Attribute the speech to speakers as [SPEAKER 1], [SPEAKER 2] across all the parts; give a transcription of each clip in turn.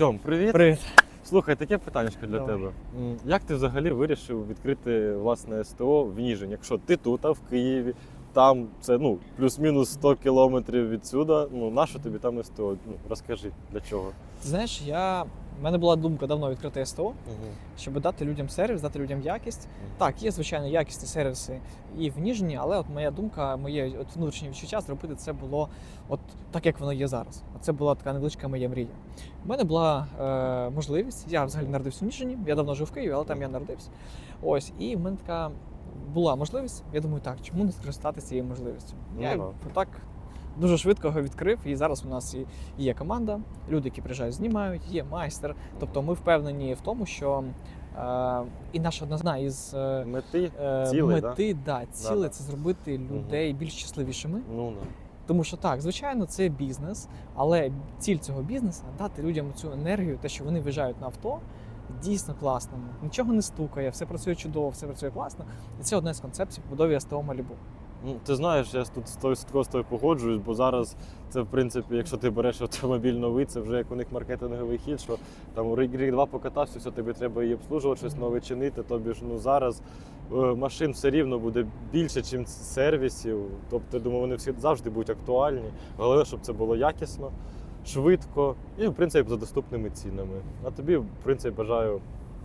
[SPEAKER 1] Тьом, привіт.
[SPEAKER 2] Привіт.
[SPEAKER 1] Слухай, таке питання для
[SPEAKER 2] Давай.
[SPEAKER 1] тебе. Як ти взагалі вирішив відкрити власне СТО в Ніжині? Якщо ти тут, а в Києві, там це ну плюс-мінус 100 кілометрів відсюди. Ну нащо тобі там СТО? Ну розкажи для чого.
[SPEAKER 2] Знаєш, я... в мене була думка давно відкрити СТО,
[SPEAKER 1] Угу.
[SPEAKER 2] щоб дати людям сервіс, дати людям якість. Так, є звичайно якісні сервіси і в Ніжні, але от моя думка, моє от внутрішнє відчуття зробити це було от так, як воно є зараз. Це була така невеличка моя мрія. У мене була е, можливість. Я взагалі народився в Ніжині, я давно жив в Києві, але там я народився. Ось, і в мене така була можливість. Я думаю, так, чому не скористатися цією можливістю?
[SPEAKER 1] Ну,
[SPEAKER 2] я
[SPEAKER 1] да.
[SPEAKER 2] так дуже швидко його відкрив, і зараз у нас і є команда, люди, які приїжджають, знімають, є майстер. Тобто ми впевнені в тому, що е, і наша одна із е,
[SPEAKER 1] Мети?
[SPEAKER 2] е, мети, да, ціле
[SPEAKER 1] Да-да.
[SPEAKER 2] це зробити людей більш щасливішими.
[SPEAKER 1] Ну да.
[SPEAKER 2] Тому що так, звичайно, це бізнес, але ціль цього бізнесу дати людям цю енергію, те, що вони виїжджають на авто. Дійсно класному, нічого не стукає, все працює чудово, все працює класно. І це одна з концепцій в будові СТО Малібу.
[SPEAKER 1] Ну, ти знаєш, я тут 100% з тобою погоджуюсь, бо зараз це в принципі, якщо ти береш автомобіль новий, це вже як у них маркетинговий хід, що там рік рік два покатався, все тобі треба її обслужувати, щось нове чинити. Тобі ж ну зараз е, машин все рівно буде більше, ніж сервісів. Тобто, я думаю, вони всі завжди будуть актуальні. Головне, щоб це було якісно, швидко і в принципі за доступними цінами. А тобі, в принципі, бажаю.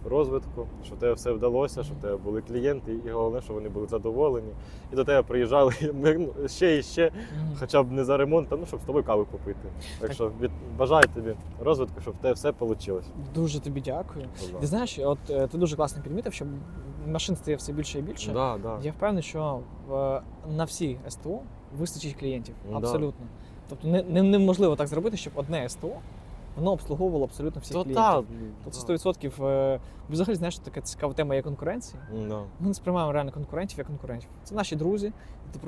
[SPEAKER 1] Розвитку, щоб тебе все вдалося, щоб тебе були клієнти, і головне, щоб вони були задоволені. І до тебе приїжджали ми, ну, ще і ще, хоча б не за ремонт, а ну щоб з тобою каву попити. Так що від бажаю тобі розвитку, щоб в тебе все вийшло.
[SPEAKER 2] Дуже тобі дякую. Ти знаєш, от е, ти дуже класно підмітив, що машин стає все більше і більше.
[SPEAKER 1] Да, да.
[SPEAKER 2] Я впевнений, що в, на всі СТО вистачить клієнтів.
[SPEAKER 1] Ну, да.
[SPEAKER 2] Тобто не, не, неможливо так зробити, щоб одне СТО воно обслуговувало абсолютно всіх
[SPEAKER 1] То
[SPEAKER 2] клієнтів.
[SPEAKER 1] та,
[SPEAKER 2] Тобто 100% е, взагалі знаєш, така цікава тема є конкуренції.
[SPEAKER 1] да.
[SPEAKER 2] Ми не сприймаємо реально конкурентів як конкурентів. Це наші друзі.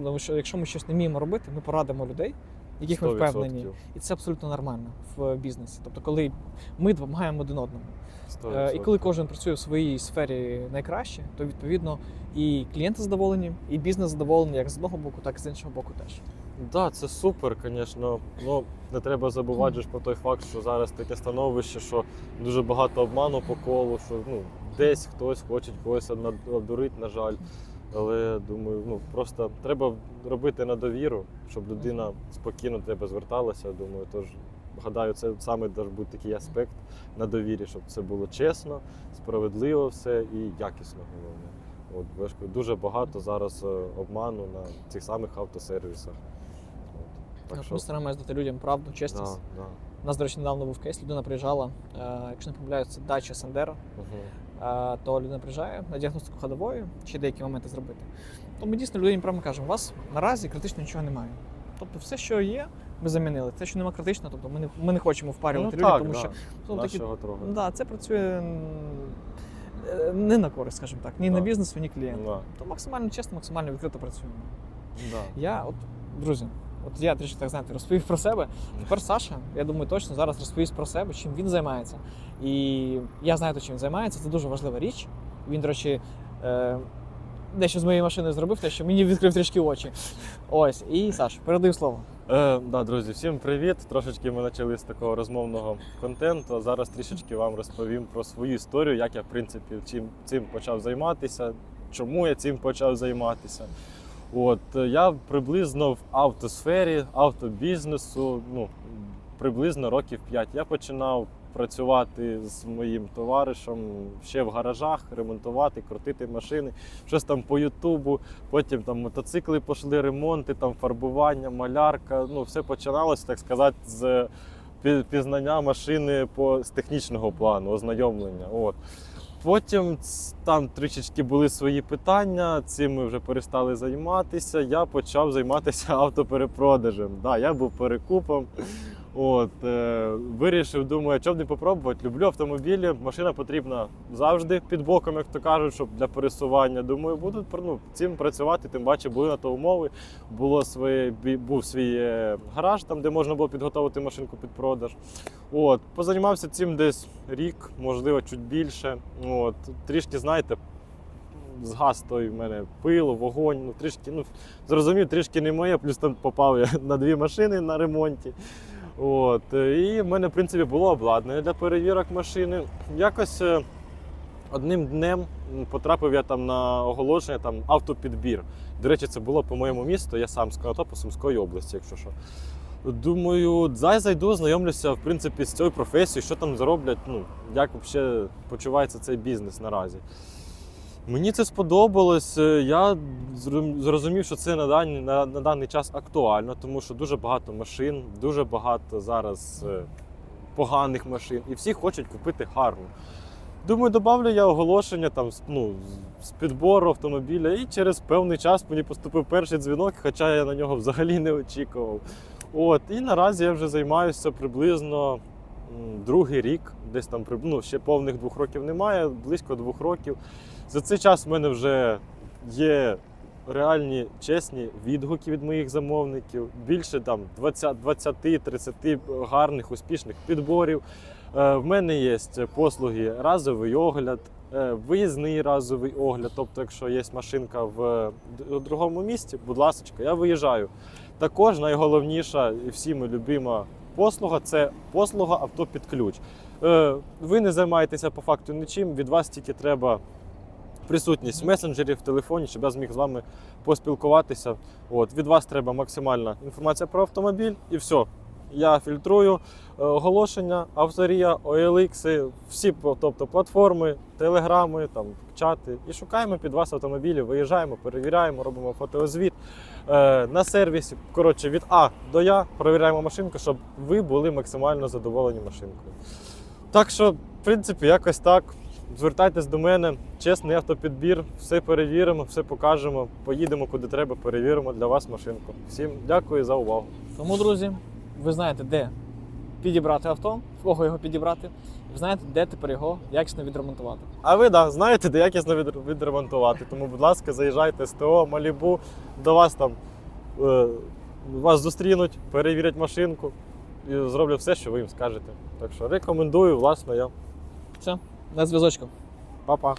[SPEAKER 2] Тому що якщо ми щось не вміємо робити, ми порадимо людей, яких ми
[SPEAKER 1] 100%.
[SPEAKER 2] впевнені. І це абсолютно нормально в бізнесі. Тобто, коли ми допомагаємо один одному. Е, І
[SPEAKER 1] 100%.
[SPEAKER 2] коли кожен працює в своїй сфері найкраще, то відповідно і клієнти задоволені, і бізнес задоволений як з одного боку, так і з іншого боку теж.
[SPEAKER 1] Да, це супер, звісно. Ну не треба забувати ж про той факт, що зараз таке становище, що дуже багато обману по колу, що ну десь хтось хоче когось обдурити, на жаль. Але думаю, ну просто треба робити на довіру, щоб людина спокійно до тебе зверталася. Думаю, тож гадаю, це саме бути такий аспект на довірі, щоб це було чесно, справедливо все і якісно головне. От кажу, дуже багато зараз е, обману на цих самих автосервісах. Так що
[SPEAKER 2] Ми стараємося дати людям правду,
[SPEAKER 1] да,
[SPEAKER 2] чесність.
[SPEAKER 1] да.
[SPEAKER 2] У нас, до речі, недавно був кейс, людина приїжджала, е, якщо не помиляюся, це дача Сандера, е, то людина приїжджає на діагностику ходової, ще деякі моменти зробити. То ми дійсно людині прямо кажемо, у вас наразі критично нічого немає. Тобто все, що є, ми замінили. Те, що немає критично, тобто ми не, ми не хочемо впарювати
[SPEAKER 1] Ну,
[SPEAKER 2] людей,
[SPEAKER 1] так,
[SPEAKER 2] тому
[SPEAKER 1] да.
[SPEAKER 2] що ну, такі, да, це працює е, не на користь, скажімо так, ні
[SPEAKER 1] Да.
[SPEAKER 2] на бізнесу, ні клієнту.
[SPEAKER 1] Да.
[SPEAKER 2] То максимально чесно, максимально відкрито працюємо.
[SPEAKER 1] Да.
[SPEAKER 2] Я, от, друзі, от я трішки так знаєте, розповів про себе. Тепер Саша, я думаю, точно зараз розповість про себе, чим він займається. І я знаю, чим він займається. Це дуже важлива річ. Він, до речі, е, дещо з моєю машиною зробив, те, що мені відкрив трішки очі. Ось, і Саш, передаю слово.
[SPEAKER 1] Е, да, друзі, всім привіт. Трошечки ми почали з такого розмовного контенту. а Зараз трішечки вам розповім про свою історію, як я в принципі чим цим почав займатися, чому я цим почав займатися. От е, я приблизно в автосфері, автобізнесу, ну приблизно років 5. Я починав працювати з моїм товаришем ще в гаражах, ремонтувати, крутити машини, щось там по Ютубу. Потім там мотоцикли пішли, ремонти, там фарбування, малярка. Ну, все починалося, так сказати, з пізнання машини по з технічного плану, ознайомлення. От. Потім там трішечки були свої питання, цим ми вже перестали займатися. Я почав займатися автоперепродажем. Да, я був перекупом. От, е, вирішив, думаю, що б не попробувати. Люблю автомобілі. Машина потрібна завжди під боком, як то кажуть, щоб для пересування. Думаю, буду ну, цим працювати. Тим паче були на то умови. Було своє, був свій е, гараж, там, де можна було підготувати машинку під продаж. От, позаймався цим десь рік, можливо, чуть більше. От, трішки, знаєте, згас той в мене пил, вогонь, ну трішки, ну зрозумів, трішки не моє, плюс там попав я на дві машини на ремонті. От, е, і в мене, в принципі, було обладнання для перевірок машини. Якось е, одним днем потрапив я там на оголошення там автопідбір. До речі, це було по моєму місту, я сам з Конотопу, Сумської області, якщо що. Думаю, зай зайду, знайомлюся в принципі з цією професією, що там зароблять, ну, як взагалі почувається цей бізнес наразі. Мені це сподобалось. е, Я зрозумів, що це на даний, на, на даний час актуально, тому що дуже багато машин, дуже багато зараз е, поганих машин, і всі хочуть купити гарну. Думаю, добавлю я оголошення там, ну, з підбору автомобіля, і через певний час мені поступив перший дзвінок, хоча я на нього взагалі не очікував. От, і наразі я вже займаюся приблизно другий рік, десь там ну, ще повних двох років немає, близько двох років. За цей час в мене вже є реальні чесні відгуки від моїх замовників. Більше там 20 20-30 гарних, успішних підборів. Е, В мене є послуги разовий огляд, е, виїзний разовий огляд. Тобто, якщо є машинка в другому місті, будь ласка, я виїжджаю. Також найголовніша і всіми любима послуга це послуга авто під ключ. Е, Ви не займаєтеся по факту нічим, від вас тільки треба присутність в месенджері, в телефоні, щоб я зміг з вами поспілкуватися. От, від вас треба максимальна інформація про автомобіль і все. Я фільтрую е, оголошення, авторія, OLX, всі тобто, платформи, телеграми, там, чати. І шукаємо під вас автомобілі, виїжджаємо, перевіряємо, робимо фотозвіт. Е, на сервісі, коротше, від А до Я перевіряємо машинку, щоб ви були максимально задоволені машинкою. Так що, в принципі, якось так. Звертайтесь до мене, чесний автопідбір, все перевіримо, все покажемо, поїдемо куди треба, перевіримо для вас машинку. Всім дякую за увагу.
[SPEAKER 2] Тому, друзі, ви знаєте, де підібрати авто, в кого його підібрати, ви знаєте, де тепер його якісно відремонтувати.
[SPEAKER 1] А ви да, знаєте, де якісно від- відремонтувати. Тому, будь ласка, заїжджайте з ТО, Малібу, до вас там е, вас зустрінуть, перевірять машинку і зроблять все, що ви їм скажете. Так що рекомендую, власне, я.
[SPEAKER 2] Все, на зв'язочку.
[SPEAKER 1] Па-па.